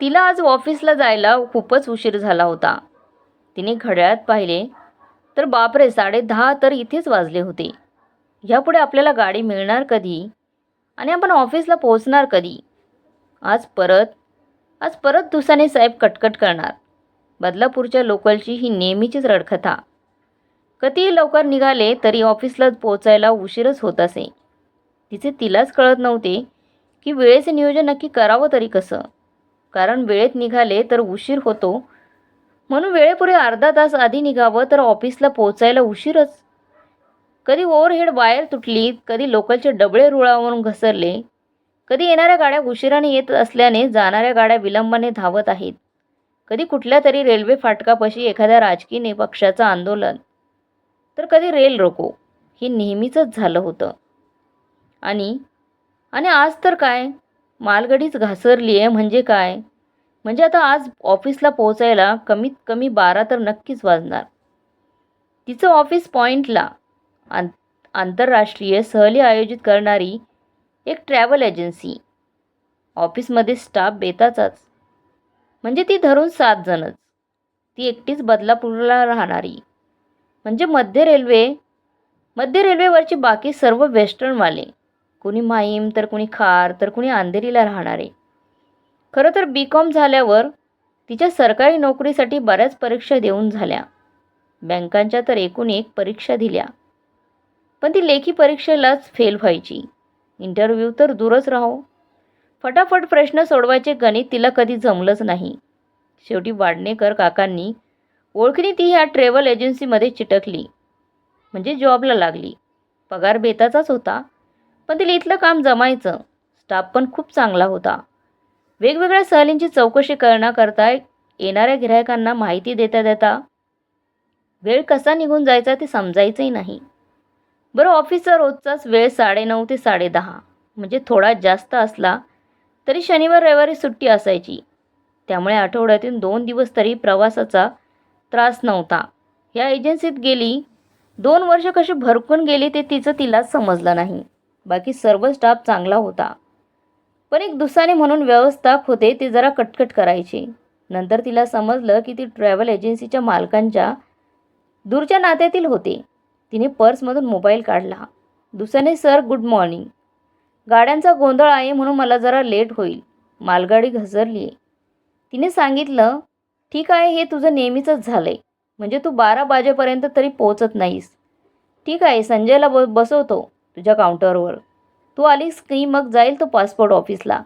तिला आज ऑफिसला जायला खूपच उशीर झाला होता. तिने घड्याळात पाहिले तर बापरे साडे दहा तर इथेच वाजले होते. ह्यापुढे आपल्याला गाडी मिळणार कधी? आणि आपण ऑफिसला पोहोचणार कधी? आज परत आज परत दुसाने साहेब कटकट करणार. बदलापूरच्या लोकलची ही नेहमीचीच रडकथा. कधीही लवकर निघाले तरी ऑफिसला पोचायला उशीरच होत असे. तिचे तिलाच कळत नव्हते की वेळेचे नियोजन नक्की करावं तरी कसं. कारण वेळेत निघाले तर उशीर होतो. म्हणून वेळेपुढे अर्धा तास आधी निघावं तर ऑफिसला पोचायला उशीरच. कधी ओव्हरहेड वायर तुटली कधी लोकलचे डबळे रुळावरून घसरले कधी येणाऱ्या गाड्या उशिराने येत असल्याने जाणाऱ्या गाड्या विलंबाने धावत आहेत कधी कुठल्या तरी रेल्वे फाटकापाशी एखाद्या राजकीय पक्षाचं आंदोलन तर कधी रेल रोको हे नेहमीचंच झालं होतं. आणि आणि आज तर काय? मालगाडीच घासरली आहे म्हणजे काय? म्हणजे आता आज ऑफिसला पोहोचायला कमीत कमी बारा तर नक्कीच वाजणार. तिचं ऑफिस पॉईंटला आं आंतरराष्ट्रीय सहली आयोजित करणारी एक ट्रॅव्हल एजन्सी. ऑफिसमध्ये स्टाफ बेताचाच. म्हणजे ती धरून सात जणच. ती एकटीच बदलापूरला राहणारी. म्हणजे मध्य रेल्वे मध्य रेल्वेवरची बाकी सर्व वेस्टर्नवाले. कुणी माहीम तर कुणी खार तर कुणी अंधेरीला राहणारे. खरं तर बी कॉम झाल्यावर तिच्या सरकारी नोकरीसाठी बऱ्याच परीक्षा देऊन झाल्या. बँकांच्या तर एकूण एक परीक्षा दिल्या. पण ती लेखी परीक्षेलाच फेल व्हायची. इंटरव्ह्यू तर दूरच राहो. फटाफट प्रश्न सोडवायचे गणित तिला कधी जमलंच नाही. शेवटी वाडणेकर काकांनी ओळखीने ती ह्या ट्रॅव्हल एजन्सीमध्ये चिटकली. म्हणजे जॉबला लागली. पगार बेताचाच होता. पण तिला इथलं काम जमायचं. स्टाफ पण खूप चांगला होता. वेगवेगळ्या सहलींची चौकशी करण्याकरता येणाऱ्या गिरायकांना माहिती देता देता वेळ कसा निघून जायचा ते समजायचंही नाही. बरं ऑफिसचा रोजचाच वेळ साडेनऊ ते साडेदहा. म्हणजे थोडा जास्त असला तरी शनिवार रविवारी सुट्टी असायची. त्यामुळे आठवड्यातून दोन दिवस तरी प्रवासाचा त्रास नव्हता. या एजन्सीत गेली दोन वर्ष कशी भरकून गेली ते तिचं तिलाच समजलं नाही. बाकी सर्व स्टाफ चांगला होता. पण एक दुसाने म्हणून व्यवस्थापक होते ते जरा कटकट करायचे. नंतर तिला समजलं की ती ट्रॅव्हल एजन्सीच्या मालकांच्या दूरच्या नात्यातील होते. तिने पर्समधून मोबाईल काढला. दुसऱ्याने सर गुड मॉर्निंग गाड्यांचा गोंधळ आहे म्हणून मला जरा लेट होईल. मालगाडी घसरली आहे. तिने सांगितलं ठीक आहे हे तुझं नेहमीचंच झालं आहे म्हणजे तू बारा वाजेपर्यंत तरी पोहोचत नाहीस. ठीक आहे संजयला ब बसवतो. तुझ्या काउंटरवर. तू आलीस की मग जाईल तो पासपोर्ट ऑफिसला.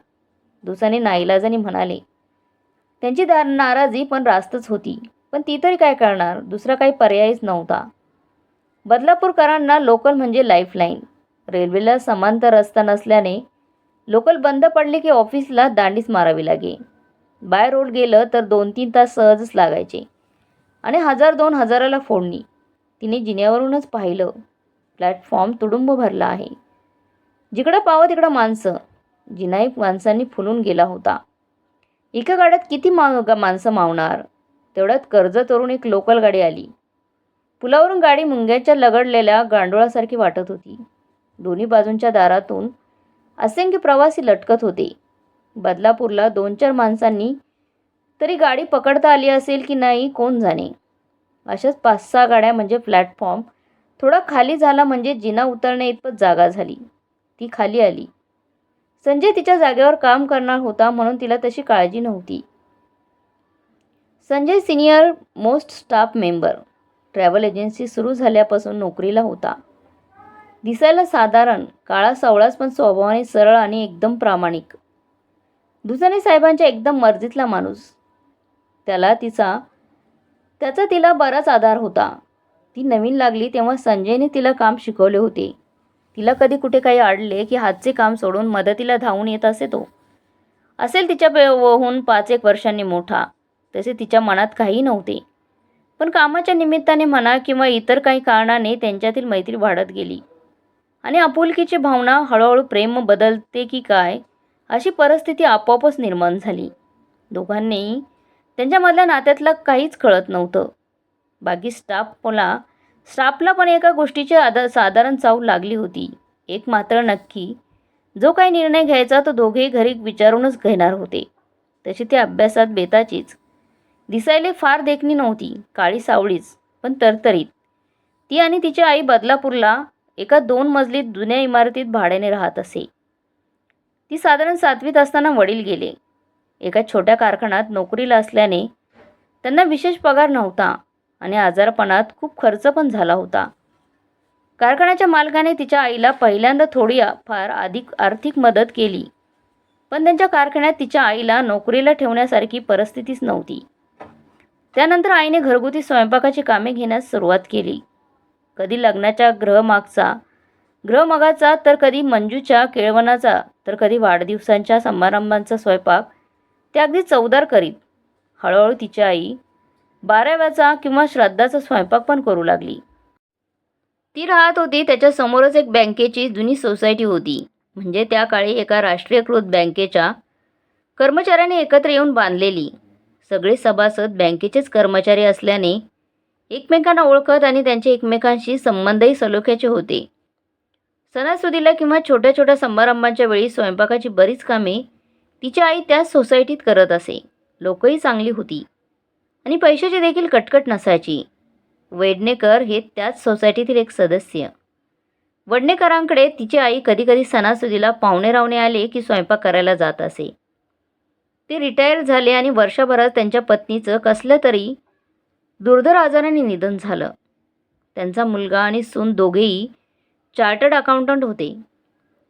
दुसाने नाईलाजाने म्हणाले. त्यांची दा नाराजी पण रास्तच होती. पण ती तरी काय करणार? दुसरा काही पर्यायच नव्हता. बदलापूरकरांना लोकल म्हणजे लाईफलाईन. रेल्वेला समांतर रस्ता नसल्याने लोकल बंद पडले की ऑफिसला दांडीच मारावी लागे. बाय रोड गेलं तर दोन तीन तास सहजच लागायचे. आणि हजार दोन हजाराला फोडणी. तिने जिन्यावरूनच पाहिलं. प्लॅटफॉर्म तुडुंब भरला आहे. जिकडं पावं तिकडं माणसं. जिनाई माणसांनी फुलून गेला होता. एका गाड्यात किती मा माणसं मावणार? तेवढ्यात कर्जतवरून एक लोकल गाडी आली. पुलावरून गाडी मुंग्याच्या लगडलेल्या गांडोळासारखी वाटत होती. दोन्ही बाजूंच्या दारातून असंख्य प्रवासी लटकत होते. बदलापूरला दोन चार माणसांनी तरी गाडी पकडता आली असेल की नाही कोण जाणे? अशाच पाच सहा गाड्या म्हणजे प्लॅटफॉर्म थोडा खाली झाला म्हणजे जिना उतरण्या इतपत जागा झाली. ती खाली आली. संजय तिच्या जागेवर काम करणार होता म्हणून तिला तशी काळजी नव्हती. Sanjay senior most staff member. Travel agency सुरू झाल्यापासून नोकरीला होता. दिसायला साधारण काळा सावळाच पण स्वभावाने सरळ आणि एकदम प्रामाणिक. दुसाने साहेबांच्या एकदम मर्जीतला माणूस. त्याला तिचा त्याचा तिला बराच आधार होता. ती नवीन लागली तेव्हा संजयने तिला काम शिकवले होते. तिला कधी कुठे काही अडले की हातचे काम सोडून मदतीला धावून येत असे तो. असेल तिच्या होऊन पाच एक वर्षांनी मोठा. तसे तिच्या मनात काही नव्हते. पण कामाच्या निमित्ताने म्हणा किंवा इतर काही कारणाने त्यांच्यातील मैत्री वाढत गेली. आणि आपुलकीची भावना हळूहळू प्रेम बदलते की काय अशी परिस्थिती आपोआपच निर्माण झाली. दोघांनी त्यांच्यामधल्या नात्यातलं काहीच कळत नव्हतं. बाकी स्टाफला स्टाफला पण एका गोष्टीची आदा साधारण चाव लागली होती. एक मात्र नक्की जो काही निर्णय घ्यायचा तो दोघेही घरी विचारूनच घेणार होते. तशी ते अभ्यासात बेताचीच. दिसायले फार देखणी नव्हती काळी सावळीच पण तरतरीत. ती आणि तिची आई बदलापूरला एका दोन मजलीत जुन्या इमारतीत भाड्याने राहत असे. ती साधारण सातवीत असताना वडील गेले. एका छोट्या कारखान्यात नोकरीला असल्याने त्यांना विशेष पगार नव्हता. आणि आजारपणात खूप खर्च पण झाला होता. कारखान्याच्या मालकाने तिच्या आईला पहिल्यांदा थोडी फार अधिक आर्थिक मदत केली. पण त्यांच्या कारखान्यात तिच्या आईला नोकरीला ठेवण्यासारखी परिस्थितीच नव्हती. त्यानंतर आईने घरगुती स्वयंपाकाची कामे घेण्यास सुरुवात केली. कधी लग्नाच्या ग्रहमागचा ग्रहमागाचा तर कधी मंजूच्या केळवणाचा तर कधी वाढदिवसांच्या समारंभांचा स्वयंपाक ते अगदी चवदार करीत. हळूहळू तिची आई बाराव्याचा किंवा श्राद्धाचा स्वयंपाक पण करू लागली. ती राहत होती त्याच्या समोरच एक बँकेची जुनी सोसायटी होती. म्हणजे त्या काळी एका राष्ट्रीयकृत बँकेच्या कर्मचाऱ्याने एकत्र येऊन बांधलेली. सगळे सभासद बँकेचेच कर्मचारी असल्याने एकमेकांना ओळखत आणि त्यांचे एकमेकांशी संबंधही सलोख्याचे होते. सणासुदीला किंवा छोट्या छोट्या समारंभांच्या वेळी स्वयंपाकाची बरीच कामे तिची आई त्याच सोसायटीत करत असे. लोकही चांगली होती. आणि पैशाची देखील कटकट नसायची. वेडणेकर हे त्याच सोसायटीतील एक सदस्य. वडणेकरांकडे तिची आई कधीकधी सणासुदीला पाहुणे रावणे आले की स्वयंपाक करायला जात असे. ते रिटायर झाले आणि वर्षभरात त्यांच्या पत्नीचं कसलं तरी दुर्धर आजाराने निधन झालं. त्यांचा मुलगा आणि सून दोघेही चार्टर्ड अकाउंटंट होते.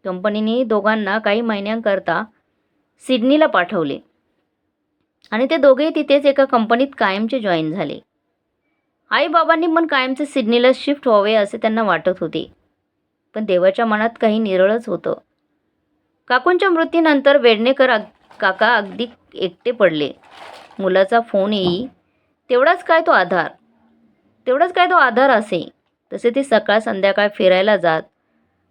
कंपनीने दोघांना काही महिन्यांकरता सिडनीला पाठवले. आणि ते दोघेही तिथेच एका कंपनीत कायमचे जॉईन झाले. आईबाबांनी पण कायमचे सिडनीला शिफ्ट व्हावे असे त्यांना वाटत होते. पण देवाच्या मनात काही निरळच होतं. काकूंच्या मृत्यूनंतर वेडणेकर अग काका अगदी एकटे पडले. मुलाचा फोन येई तेवढाच काय तो आधार? तेवढाच काय तो आधार असे? तसे ते सकाळ संध्याकाळ फिरायला जात.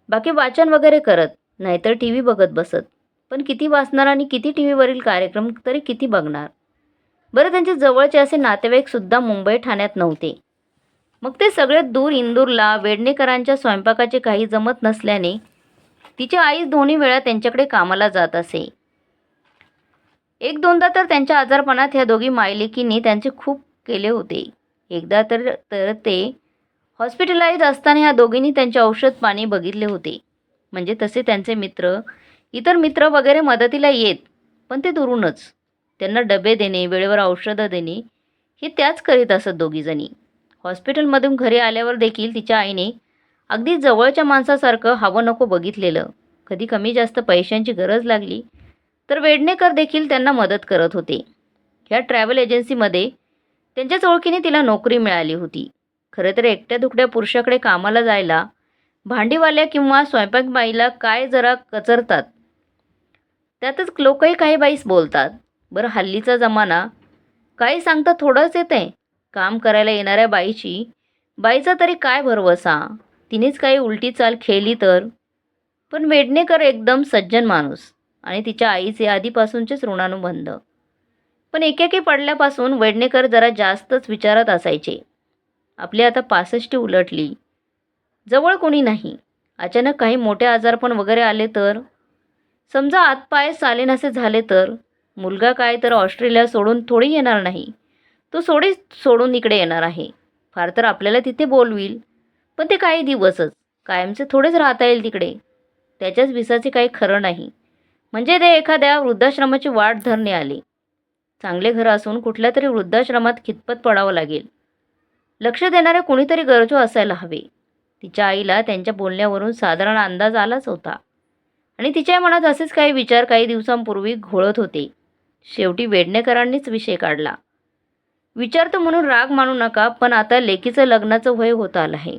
बाकी वाचन वगैरे करत नाहीतर टी व्ही बघत बसत. पण किती वाचणार आणि किती टी व्हीवरील कार्यक्रम तरी किती बघणार? बरं त्यांचे जवळचे असे नातेवाईकसुद्धा मुंबई ठाण्यात नव्हते. मग ते सगळे दूर इंदूरला वेडणेकरांच्या स्वयंपाकाचे काही जमत नसल्याने तिची आई दोन्ही वेळा त्यांच्याकडे कामाला जात असे. एक दोनदा तर त्यांच्या आजारपणात ह्या दोघी मायलेकींनी त्यांचे खूप केले होते. एकदा तर तर ते हॉस्पिटलाइज असताना ह्या दोघींनी त्यांचे औषध पाणी बघितले होते. म्हणजे तसे त्यांचे मित्र इतर मित्र वगैरे मदतीला येत पण ते दुरूनच. त्यांना डबे देणे वेळेवर औषधं देणे हे त्याच करीत असत दोघीजणी. हॉस्पिटलमधून घरी आल्यावर देखील तिच्या आईने अगदी जवळच्या माणसासारखं हवं नको बघितलेलं. कधी कमी जास्त पैशांची गरज लागली तर वेडणेकर देखील त्यांना मदत करत होते. ह्या ट्रॅव्हल एजन्सीमध्ये त्यांच्याच ओळखीने तिला नोकरी मिळाली होती. खरं तर एकट्या दुकड्या पुरुषाकडे कामाला जायला भांडीवाल्या किंवा स्वयंपाकबाईला काय जरा कचरतात त्यातच लोकही काही बाईस बोलतात. बरं हल्लीचा जमाना. काही सांगता थोडंच येतं. आहे काम करायला येणाऱ्या बाईची. बाईचा तरी काय भरवसा? तिनेच काही उलटी चाल खेळली तर? पण वेडणेकर एकदम सज्जन माणूस आणि तिच्या आईचे आधीपासूनचेच ऋणानुबंध. पण एकेकी पडल्यापासून वेडणेकर जरा जास्तच विचारात असायचे. आपली आता पासष्टी उलटली. जवळ कोणी नाही. अचानक काही मोठे आजारपण वगैरे आले तर? समजा आतपाय चालेनासे झाले तर? मुलगा काय तर ऑस्ट्रेलिया सोडून थोडी येणार नाही. तो सोडी सोडून इकडे येणार आहे. फार तर आपल्याला तिथे बोलवील. पण ते काही दिवसच. कायमचे थोडेच राहता येईल तिकडे. त्याच्याच विसाचे काही खरं नाही. म्हणजे ते एखाद्या वृद्धाश्रमाची वाट धरणे आले. चांगले घर असून कुठल्या तरी वृद्धाश्रमात खितपत पडावं लागेल. लक्ष देणारे कोणीतरी गरजू असायला हवे. तिच्या आईला त्यांच्या बोलण्यावरून साधारण अंदाज आलाच होता. आणि तिच्या मनात असेच काही विचार काही दिवसांपूर्वी घोळत होते. शेवटी वेडणेकरांनीच विषय काढला. विचारतो म्हणून राग मानू नका पण आता लेकीचं लग्नाचं वय होत आलं आहे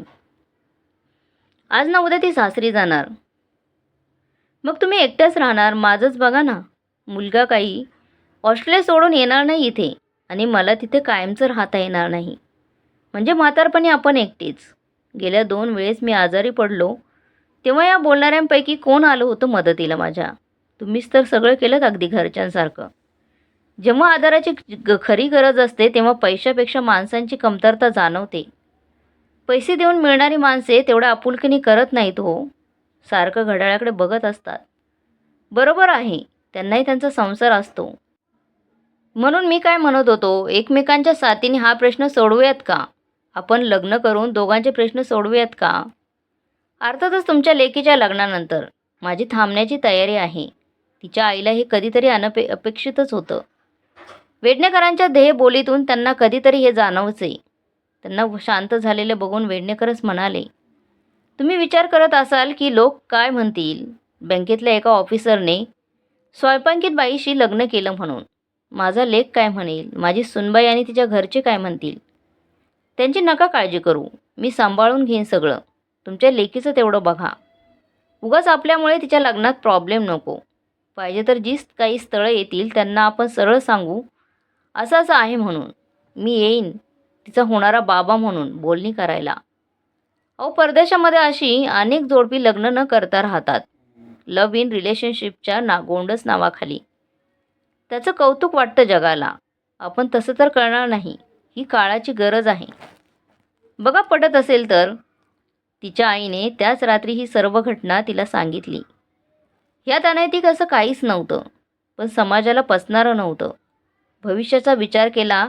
आज ना उद्या ती सासरी जाणार. मग तुम्ही एकट्याच राहणार माझंच बघा ना. मुलगा काही ऑस्ट्रेलिया सोडून येणार नाही इथे आणि मला तिथे कायमचं राहता येणार नाही. म्हणजे म्हातारपणी आपण एकटेच. गेल्या दोन वेळेस मी आजारी पडलो तेव्हा या बोलणाऱ्यांपैकी कोण आलं होतं मदतीला माझ्या? तुम्हीच तर सगळं केलं अगदी घरच्यांसारखं. जेव्हा आधाराची ग खरी गरज असते तेव्हा पैशापेक्षा माणसांची कमतरता जाणवते. पैसे देऊन मिळणारी माणसे तेवढ्या आपुलकीने करत नाहीत हो. सारखं घड्याळाकडे बघत असतात. बरोबर आहे त्यांनाही त्यांचा संसार असतो. म्हणून मी काय म्हणत होतो एकमेकांच्या साथीने हा प्रश्न सोडवूयात का? आपण लग्न करून दोघांचे प्रश्न सोडवूयात का? अर्थातच तुमच्या लेकीच्या लग्नानंतर. माझी थांबण्याची तयारी आहे. तिच्या आईला हे कधीतरी अनपे अपेक्षितच होतं. वेडणेकरांच्या ध्येय बोलीतून त्यांना कधीतरी हे जाणवचे त्यांना शांत झालेले बघून वेडणेकरच म्हणाले तुम्ही विचार करत असाल की लोक काय म्हणतील? बँकेतल्या एका ऑफिसरने स्वयंपांकित बाईशी लग्न केलं म्हणून. माझा लेख काय म्हणेल? माझी सुनबाई आणि तिच्या घरचे काय म्हणतील? त्यांची नका काळजी करू. मी सांभाळून घेईन सगळं. तुमच्या लेकीचं तेवढं बघा. उगाच आपल्यामुळे तिच्या लग्नात प्रॉब्लेम नको. पाहिजे तर जी काही स्थळं येतील त्यांना आपण सरळ सांगू. असं असं आहे म्हणून. मी येईन. तिचा होणारा बाबा म्हणून बोलणी करायला. अहो परदेशामध्ये अशी अनेक जोडपी लग्न न करता राहतात. लव्ह इन रिलेशनशिपच्या ना गोंडस नावाखाली. त्याचं कौतुक वाटतं जगाला. आपण तसं तर करणार नाही. ही काळाची गरज आहे. बघा पटत असेल तर. तिच्या आईने त्याच रात्री ही सर्व घटना तिला सांगितली. ह्यात अनैतिक असं काहीच नव्हतं पण समाजाला पसणारं नव्हतं. भविष्याचा विचार केला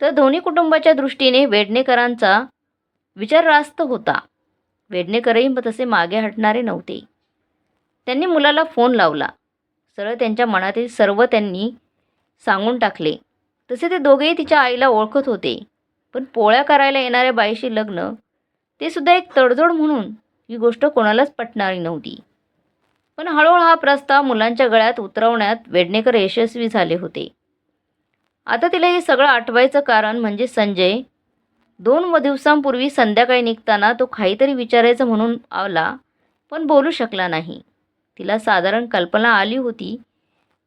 तर दोन्ही कुटुंबाच्या दृष्टीने वेडणेकरांचा विचार रास्त होता. वेडणेकरही तसे मागे हटणारे नव्हते. त्यांनी मुलाला फोन लावला. सरळ त्यांच्या मनातील सर्व त्यांनी सांगून टाकले. तसे ते दोघेही तिच्या आईला ओळखत होते पण पोळ्या करायला येणाऱ्या बाईशी लग्न ते सुद्धा एक तडजोड म्हणून ही गोष्ट कोणालाच पटणारी नव्हती. पण हळूहळू हा प्रस्ताव मुलांच्या गळ्यात उतरवण्यात वेडणेकर यशस्वी झाले होते. आता तिला हे सगळं आठवायचं कारण म्हणजे संजय दोन व दिवसांपूर्वी संध्याकाळी निघताना तो काहीतरी विचारायचं म्हणून आला पण बोलू शकला नाही. तिला साधारण कल्पना आली होती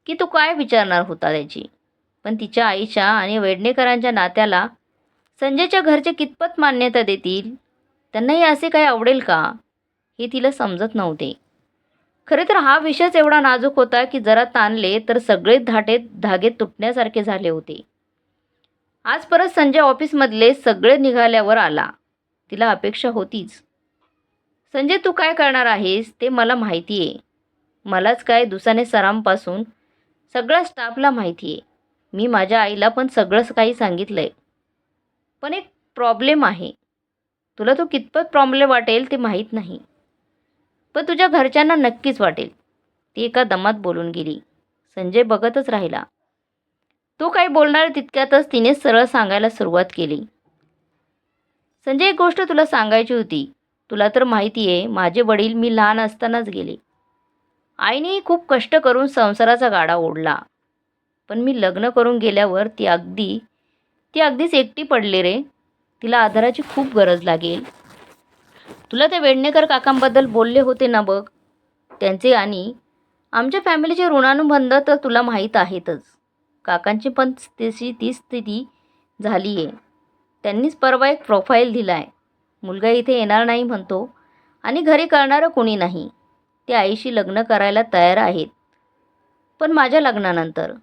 की तो काय विचारणार होता त्याची. पण तिच्या आईच्या आणि वेडणेकरांच्या नात्याला संजयच्या घरचे कितपत मान्यता देतील? त्यांनाही असे काही आवडेल का? हे तिला समजत नव्हते. खरे तर हा विषयच एवढा नाजूक होता की जरा ताणले तर सगळेच धाटे धागे तुटण्यासारखे झाले होते. आज परत संजय ऑफिसमधले सगळे निघाल्यावर आला. तिला अपेक्षा होतीच. संजय तू काय करणार आहेस? ते मला माहिती आहे मलाच काय दुसाने सरांपासून? सगळ्या स्टाफला माहिती आहे मी माझ्या आईला पण सगळंच काही सांगितलं आहे पण एक प्रॉब्लेम आहे. तुला तो कितपत प्रॉब्लेम वाटेल ते माहीत नाही. पण तुझ्या घरच्यांना नक्कीच वाटेल. ती एका दमात बोलून गेली. संजय बघतच राहिला. तो काही बोलणार तितक्यातच तिने सरळ सांगायला सुरुवात केली. संजय एक गोष्ट तुला सांगायची होती. तुला तर माहिती आहे माझे वडील मी लहान असतानाच गेले. आईने खूप कष्ट करून संसाराचा गाडा ओढला. पण मी लग्न करून गेल्यावर ती अगदी ती अगदीच एकटी पडली रे. तिला आधाराची खूप गरज लागेल. तुला ते वेडणेकर काकांबद्दल बोलले होते ना बघ. त्यांचे आणि आमच्या फॅमिलीचे ऋणानुबंध तर तुला माहीत आहेतच. काकांची पण तशी ती स्थिती झाली आहे त्यांनीच परवा एक प्रोफाईल दिला आहे मुलगा इथे येणार नाही म्हणतो आणि घरी करणारं कोणी नाही. ते आईशी लग्न करायला तयार आहेत. पण माझ्या लग्नानंतर.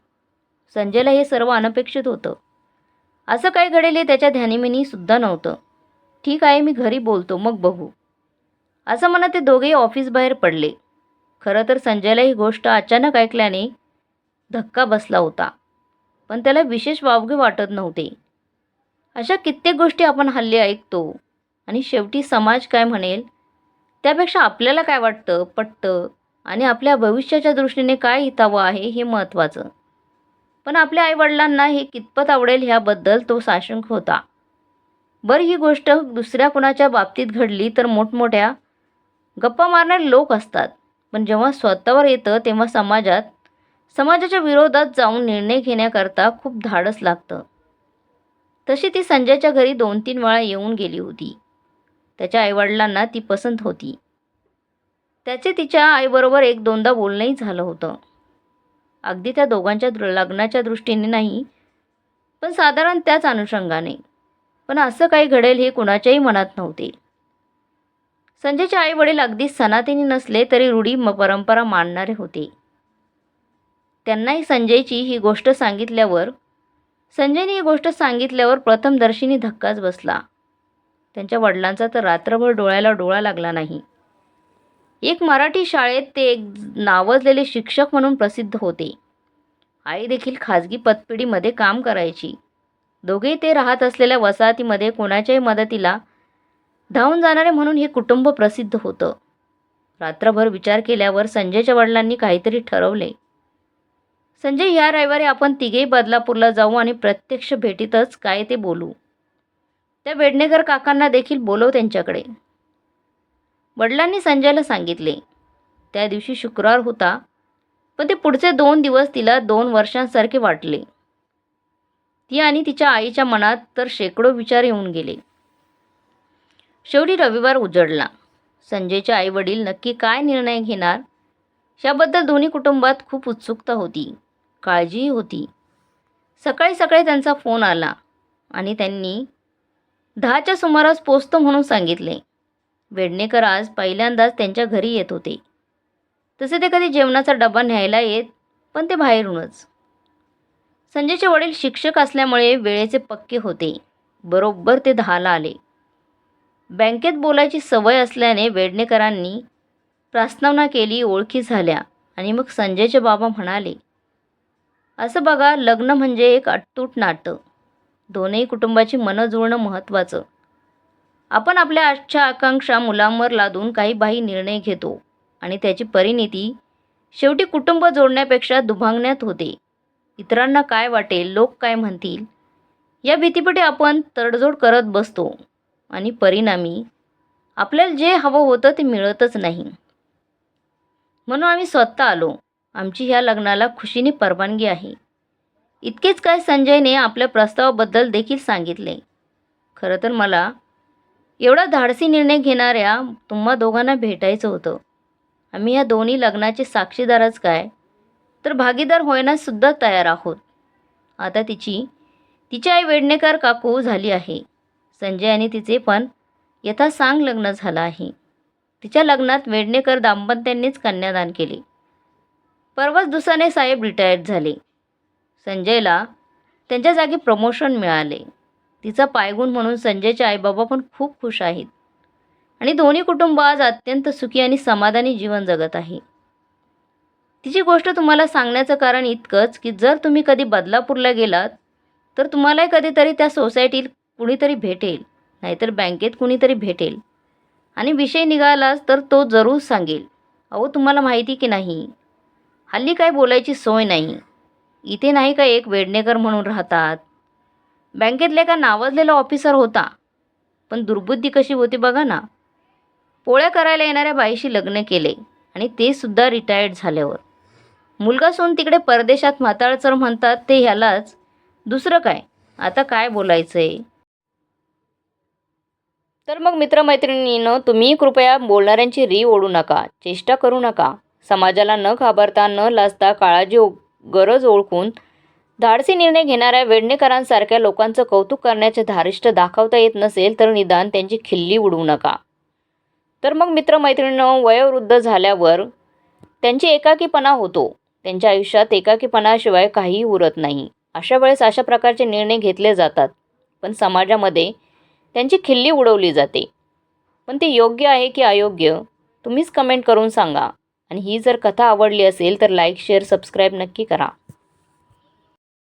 संजयला हे सर्व अनपेक्षित होतं. असं काय घडेल हे त्याच्या ध्यानीमिनीसुद्धा नव्हतं. ठीक आहे मी घरी बोलतो मग बघू. असं म्हणत ते दोघेही ऑफिसबाहेर पडले. खरं तर संजयला ही गोष्ट अचानक ऐकल्याने धक्का बसला होता. पण त्याला विशेष वावगे वाटत नव्हते. अशा कित्येक गोष्टी आपण हल्ली ऐकतो. आणि शेवटी समाज काय म्हणेल? त्यापेक्षा आपल्याला काय वाटतं पटतं? आणि आपल्या भविष्याच्या दृष्टीने काय हितावं आहे हे महत्त्वाचं. पण आपल्या आईवडिलांना हे कितपत आवडेल ह्याबद्दल तो साशंक होता. बरं ही गोष्ट दुसऱ्या कुणाच्या बाबतीत घडली तर मोठमोठ्या गप्पा मारणारे लोक असतात. पण जेव्हा स्वतःवर येतं तेव्हा समाजात समाजाच्या विरोधात जाऊन निर्णय घेण्याकरता खूप धाडस लागतं. तशी ती संजयच्या घरी दोन तीन वेळा येऊन गेली होती. त्याच्या आईवडिलांना ती पसंत होती. त्याचे तिच्या आईबरोबर एक दोनदा बोलणंही झालं होतं. अगदी त्या दोघांच्या दृ लग्नाच्या दृष्टीने नाही पण साधारण त्याच अनुषंगाने. पण असं काही घडेल हे कुणाच्याही मनात नव्हते. संजयचे आई वडील अगदी सनातनी नसले तरी रूढी म परंपरा मानणारे होते. त्यांनाही संजयची ही गोष्ट सांगितल्यावर संजयने ही गोष्ट सांगितल्यावर प्रथमदर्शिनी धक्काच बसला. त्यांच्या वडिलांचा तर रात्रभर डोळ्याला डोळा लागला नाही. एक मराठी शाळेत ते एक नावाजलेले शिक्षक म्हणून प्रसिद्ध होते. आई देखील खाजगी पतपिढीमध्ये काम करायची. दोघेही ते राहत असलेल्या वसाहतीमध्ये कोणाच्याही मदतीला धावून जाणारे म्हणून हे कुटुंब प्रसिद्ध होतं. रात्रभर विचार केल्यावर संजयच्या वडिलांनी काहीतरी ठरवले. संजय ह्या रविवारी आपण तिघेही बदलापूरला जाऊ आणि प्रत्यक्ष भेटीतच काय ते बोलू. त्या वेडणेकर काकांना देखील बोलव त्यांच्याकडे. वडिलांनी संजयला सांगितले. त्या दिवशी शुक्रवार होता पण ते पुढचे दोन दिवस तिला दोन वर्षांसारखे वाटले. ती आणि तिच्या आईच्या मनात तर शेकडो विचार येऊन गेले. शेवटी रविवार उजडला. संजयचे आईवडील नक्की काय निर्णय घेणार? याबद्दल दोन्ही कुटुंबात खूप उत्सुकता होती. काळजीही होती. सकाळी सकाळी त्यांचा फोन आला आणि त्यांनी दहाच्या सुमारास पोचतो म्हणून सांगितले. वेडणेकर आज पहिल्यांदाच त्यांच्या घरी येत होते. तसे ते कधी जेवणाचा डबा न्यायला येत पण ते बाहेरूनच. संजयचे वडील शिक्षक असल्यामुळे वेळेचे पक्के होते. बरोबर ते दहाला आले. बँकेत बोलायची सवय असल्याने वेडणेकरांनी प्रस्तावना केली ओळखी झाल्या आणि मग संजयचे बाबा म्हणाले असं बघा लग्न म्हणजे एक अट्टूट नातं. दोनही कुटुंबाची मनं जुळणं महत्त्वाचं. आपण आपल्या आजच्या आकांक्षा मुलांवर लादून काही बाही निर्णय घेतो आणि त्याची परिणिती शेवटी कुटुंब जोडण्यापेक्षा दुभांगण्यात होते. इतरांना काय वाटेल लोक काय म्हणतील या भीतीपटी आपण तडजोड करत बसतो आणि परिणामी आपल्याला जे हवं होतं ते मिळतच नाही. म्हणून आम्ही स्वतः आलो. आमची ह्या लग्नाला खुशीने परवानगी आहे. इतकेच काय संजयने आपल्या प्रस्तावाबद्दल देखील सांगितले. खरं तर मला एवढा धाडसी निर्णय घेणाऱ्या तुम्हा दोघांना भेटायचं होतं. आम्ही या दोन्ही लग्नाचे साक्षीदारच काय? तर भागीदार होण्यासुद्धा तयार आहोत. आता तिची तिची आई वेडणेकर काकू झाली आहे. संजय आणि तिचे पण यथा सांग लग्न झालं आहे. तिच्या लग्नात वेडणेकर दाम्पत्यांनीच कन्यादान केले. परवाच दुसाने साहेब रिटायर्ड झाले. संजयला त्यांच्या जागी प्रमोशन मिळाले. तिचा पायगुण म्हणून संजयचे आईबाबा पण खूप खुश आहेत. आणि दोन्ही कुटुंब आज अत्यंत सुखी आणि समाधानी जीवन जगत आहे. तिची गोष्ट तुम्हाला सांगण्याचं कारण इतकंच की जर तुम्ही कधी बदलापूरला गेलात तर तुम्हालाही कधीतरी त्या सोसायटीत कुणीतरी भेटेल नाहीतर बँकेत कुणीतरी भेटेल. आणि विषय निघालाच तर तो जरूर सांगेल अहो तुम्हाला माहिती की नाही? हल्ली काय बोलायची सोय नाही. इथे नाही का एक वेडणेकर म्हणून राहतात? बँकेतले एका नावाजलेला ऑफिसर होता. पण दुर्बुद्धी कशी होती बघा ना. पोळ्या करायला येणाऱ्या बाईशी लग्न केले आणि ते सुद्धा रिटायर्ड झाल्यावर. मुलगा सोन तिकडे परदेशात म्हाताळचर म्हणतात ते ह्यालाच. दुसरं काय? आता काय बोलायचं आहे तर मग मित्रमैत्रिणीनं तुम्ही कृपया बोलणाऱ्यांची री ओढू नका चेष्टा करू नका. समाजाला न घाबरता न लाजता काळाची गरज ओळखून धाडसी निर्णय घेणाऱ्या वेडणेकरांसारख्या लोकांचं कौतुक करण्याचे धारिष्ट दाखवता येत नसेल तर निदान त्यांची खिल्ली उडवू नका. तर मग मित्रमैत्रिणीनं वयोवृद्ध झाल्यावर त्यांची एकाकीपणा होतो. त्यांच्या आयुष्यात एकाकीपणाशिवाय काहीही उरत नाही. अशा वेळेस अशा प्रकारचे निर्णय घेतले जातात. पण समाजामध्ये त्यांची खिल्ली उडवली जाते. पण ते योग्य आहे की अयोग्य तुम्हीच कमेंट करून सांगा. आणि ही जर कथा आवडली असेल तर लाईक शेअर सबस्क्राईब नक्की करा.